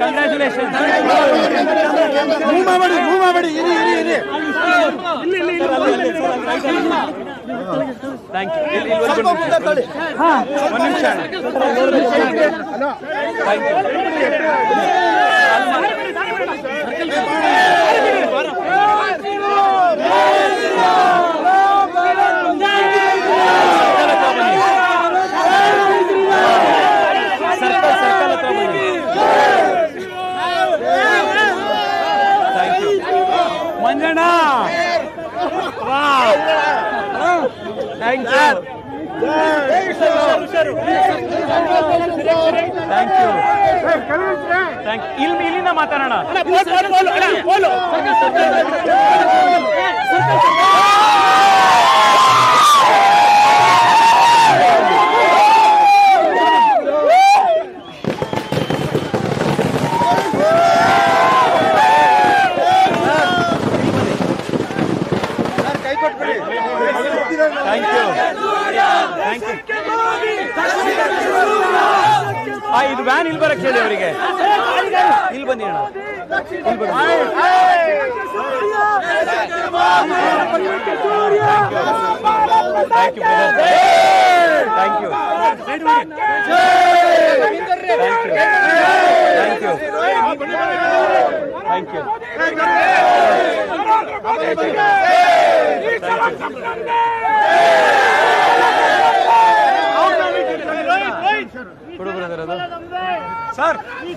Congratulation move ಮಾಡಬೇಡಿ move ಮಾಡಬೇಡಿ ಇರಿ ಇರಿ ಇರಿ ಥ್ಯಾಂಕ್ ಯು ಇಲ್ಲಿ. ಒಂದು ನಿಮಿಷ ಥ್ಯಾಂಕ್ ಯು ಸರ್ಕಲ್ ಸರ್ಕಲ್ ಹತ್ರ ಬನ್ನಿ thank you Manjanna thank you thank you thank ಇಲ್ಲಿ ಇಲ್ಲಿಂದ ಮಾತಾಡೋಣ ಕೈ ಕೊಟ್ಬಿಡಿ ಥ್ಯಾಂಕ್ ಯು ಥ್ಯಾಂಕ್ ಯು ಇದು ವ್ಯಾನ್ ಇಲ್ಲಿ ಬರಕ್ಕೆ ಹೇಳಿ ಅವರಿಗೆ. ಇಲ್ಲಿ ಬನ್ನಿ ಅಣ್ಣ. ಇಲ್ಲಿ ಬನ್ನಿ. Thank you thank you thank you thank you ಕೊಡು ಬ್ರದರ್ ಅದು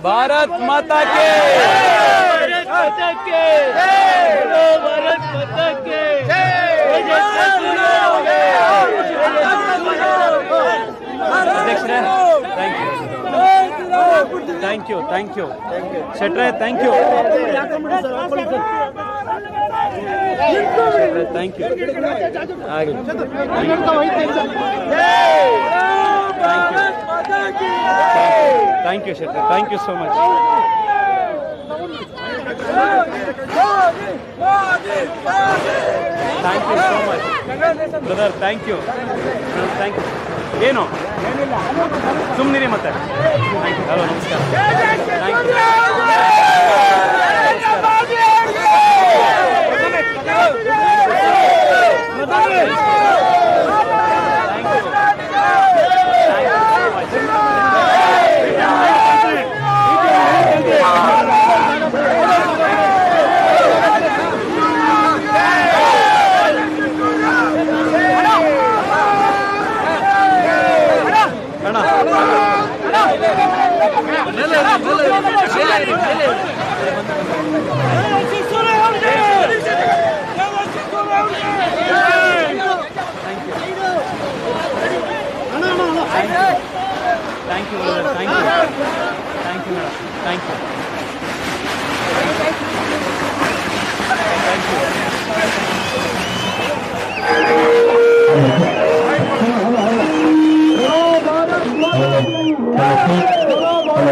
ಸರ್ ಭಾರತ್ ಮಾತಾ ಕೆ ಅಧ್ಯಕ್ಷರೇ thank you thank you thank you ಶೆಟ್ರೆ thank you thank you ಆಗಲಿ thank you ಶೆಟ್ರೆ thank you so much thank you so much brother thank you thank you ಏನು? ಸುಮ್ಮನಿರಿ ಮತ್ತೆ. Thank you hello ನಮಸ್ಕಾರ. Thank you ಅಣ್ಣ Thank you, madam. Thank you. Thank you, madam. Thank you. Thank you. Thank you.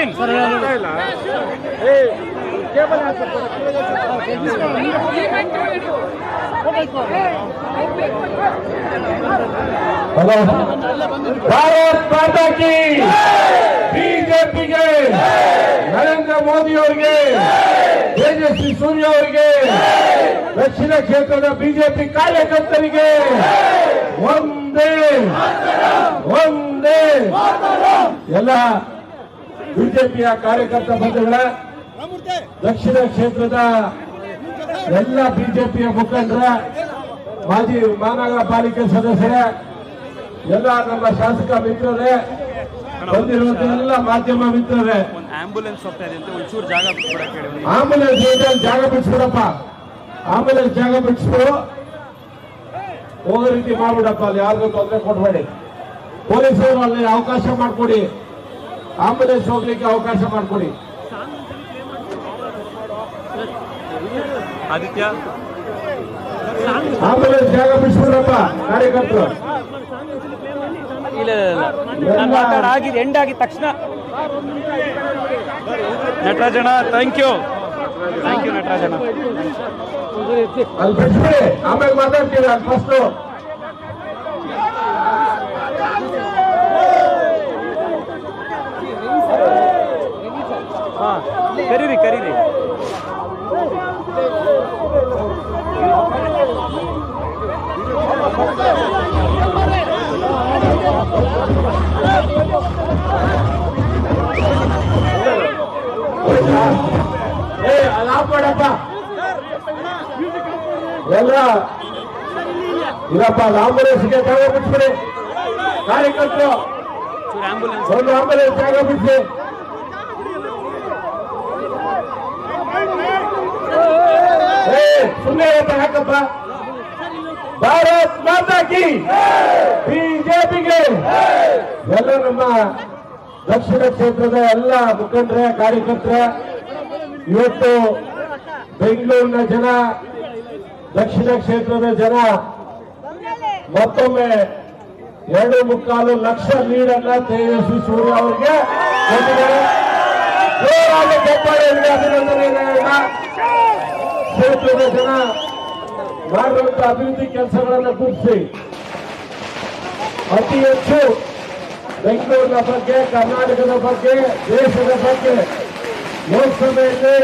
Naveen Bharat Mata ಕಿ ಬಿಜೆಪಿಗೆ ನರೇಂದ್ರ ಮೋದಿ ಅವರಿಗೆ ತೇಜಸ್ವಿ ಸೂರ್ಯ ಅವರಿಗೆ ದಕ್ಷಿಣ ಕ್ಷೇತ್ರದ BJP ಕಾರ್ಯಕರ್ತರಿಗೆ ಒಂದೇ ಒಂದೇ ಎಲ್ಲ ಬಿಜೆಪಿಯ ಕಾರ್ಯಕರ್ತ ಬಂಧುಗಳ ದಕ್ಷಿಣ ಕ್ಷೇತ್ರದ ಎಲ್ಲ ಬಿಜೆಪಿಯ ಮುಖಂಡರ ಮಾಜಿ ಮಹಾನಗರ ಪಾಲಿಕೆ ಸದಸ್ಯರ ಎಲ್ಲ ನಮ್ಮ ಶಾಸಕ ಮಿತ್ರರೇ ಬಂದಿರುವಂತ ಎಲ್ಲ ಮಾಧ್ಯಮ ಮಿತ್ರರೇ. ಆಂಬುಲೆನ್ಸ್ ಹೋಗ್ತಾ ಇದೆ ಅಂತ ಒಂಚೂರು ಜಾಗ ಆಂಬುಲೆನ್ಸ್ ಜಾಗ ಬಿಡಿಸ್ಬಿಡಪ್ಪ. ಆಂಬುಲೆನ್ಸ್ ಜಾಗ ಬಿಡಿಸ್ಬಿಡು. ಹೋಗೋ ರೀತಿ ಮಾಡ್ಬಿಡಪ್ಪ ಅಲ್ಲಿ ಯಾರಿಗೂ ತೊಂದರೆ ಕೊಡಬೇಡಿ. ಪೊಲೀಸರು ಅಲ್ಲಿ ಅವಕಾಶ ಮಾಡಿಕೊಡಿ. ಆಂಬುಲೆನ್ಸ್ ಹೋಗ್ಲಿಕ್ಕೆ ಅವಕಾಶ ಮಾಡಿಕೊಡಿ. ಆಂಬುಲೆನ್ಸ್ ಜಾಗ ಬಿಡಿಸ್ಬಿಡ್ರಪ್ಪ ಕಾರ್ಯಕರ್ತರು. ಇಲ್ಲ ಇಲ್ಲ ಆಗಿದೆ ಎಂಡ್ ಆಗಿದ ತಕ್ಷಣ. Natarajanna thank you thank you Natarajanna. ಅಲ್ಲಿ ಬಿಡಿಸ್ಬಿಡಿ. ಆಮೇಲೆ ಮಾತಾಡ್ತೀವಿ ಅಲ್ಲಿ ಫಸ್ಟ್ ಕರೀರಿ ಕರೀರಿ. ಎಲ್ಲ. ಇರಪ್ಪ ಆಂಬುಲೆನ್ಸ್ಗೆ ಜಾಗ ಬಿಡಿಸ್ಬಿಡಿ ಕಾರ್ಯಕರ್ತರು. ಒಂದು ಆಂಬುಲೆನ್ಸ್ ಜಾಗ ಬಿಡಿಸಿ ಸುಮ್ಮನೆ ಯಾಕಪ್ಪ? ಭಾರತ್ ಮಾತಾಕಿ ಬಿಜೆಪಿಗೆ. ಎಲ್ಲ ನಮ್ಮ ದಕ್ಷಿಣ ಕ್ಷೇತ್ರದ ಎಲ್ಲ ಮುಖಂಡರ, ಕಾರ್ಯಕರ್ತರ, ಇವತ್ತು ಬೆಂಗಳೂರಿನ ಜನ, ದಕ್ಷಿಣ ಕ್ಷೇತ್ರದ ಜನ ಮತ್ತೊಮ್ಮೆ ಎರಡು ಮುಕ್ಕಾಲು ಲಕ್ಷ ನೀರನ್ನ ತೇಜಸ್ವಿ ಸೂರ್ಯ ಅವರಿಗೆ ಕೊಟ್ಟಿದ್ದಾರೆ. ಜೋರಾಗಿ ಜನ ಮಾಡುವಂತ ಅಭಿವೃದ್ಧಿ ಕೆಲಸಗಳನ್ನು ಗುರುತಿಸಿ ಅತಿ ಹೆಚ್ಚು ಬೆಂಗಳೂರಿನ ಬಗ್ಗೆ, ಕರ್ನಾಟಕದ ಬಗ್ಗೆ, ದೇಶದ ಬಗ್ಗೆ ಲೋಕಸಭೆಯಲ್ಲಿ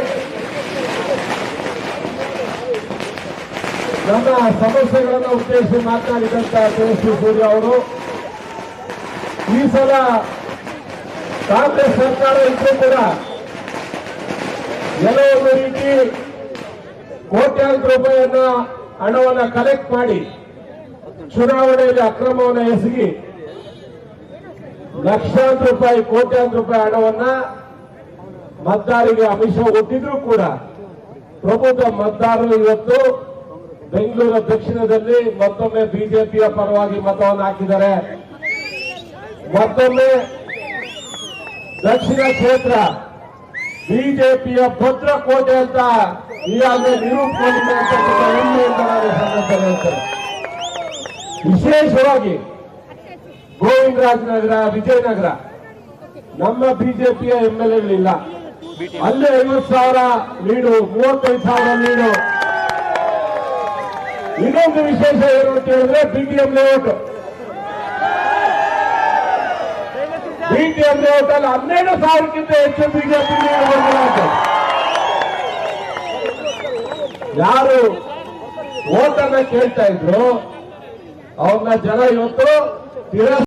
ನಮ್ಮ ಸಮಸ್ಯೆಗಳನ್ನು ಉದ್ದೇಶಿಸಿ ಮಾತನಾಡಿದಂತ ತೇಜಸ್ವಿ ಸೂರ್ಯ ಅವರು. ಈ ಸಲ ಕಾಂಗ್ರೆಸ್ ಸರ್ಕಾರ ಇದ್ರೂ ಕೂಡ ಒಂದು ರೀತಿ ಕೋಟ್ಯಾಂತರ ರೂಪಾಯಿಯನ್ನ ಹಣವನ್ನ ಕಲೆಕ್ಟ್ ಮಾಡಿ ಚುನಾವಣೆಯಲ್ಲಿ ಅಕ್ರಮವನ್ನು ಎಸಗಿ ಲಕ್ಷಾಂತರ ರೂಪಾಯಿ, ಕೋಟ್ಯಾಂತರ ರೂಪಾಯಿ ಹಣವನ್ನ ಮತದಾರರಿಗೆ ಅಮಿಷ ಒಟ್ಟಿದ್ರು ಕೂಡ ಪ್ರಮುಖ ಮತದಾರರು ಇವತ್ತು ಬೆಂಗಳೂರು ದಕ್ಷಿಣದಲ್ಲಿ ಮತ್ತೊಮ್ಮೆ ಬಿಜೆಪಿಯ ಪರವಾಗಿ ಮತವನ್ನು ಹಾಕಿದ್ದಾರೆ. ಮತ್ತೊಮ್ಮೆ ದಕ್ಷಿಣ ಕ್ಷೇತ್ರ ಬಿಜೆಪಿಯ ಭದ್ರಕೋಟೆ ಅಂತ ಈಗಾಗಲೇ ನಿರೂಪಣೆ ಹೆಮ್ಮೆಯಿಂದ ವಿಶೇಷವಾಗಿ ಗೋವಿಂದರಾಜನಗರ, ವಿಜಯನಗರ. ನಮ್ಮ ಬಿಜೆಪಿಯ ಎಂ ಎಲ್ ಎಗಳಿಲ್ಲ ಅಲ್ಲೇ ಐವತ್ತು ಸಾವಿರ ನೀಡು ಮೂವತ್ತೈದು ಸಾವಿರ ನೀಡು ಇನ್ನೊಂದು ವಿಶೇಷ ಏನು ಅಂತ ಹೇಳಿದ್ರೆ ಬಿಟಿಎಂ ಲೇಔಟ್ ಬಿಟಿಎಂ ಲೇಔಟ್ ಅಲ್ಲಿ ಹನ್ನೆರಡು ಸಾವಿರಕ್ಕಿಂತ ಹೆಚ್ಚು ಬಿಜೆಪಿ ಯಾರು ಓಟನ್ನ ಕೇಳ್ತಾ ಇದ್ರು ಅವ್ರನ್ನ ಜನ ಇವತ್ತು ತಿರಸ್ಕಾರ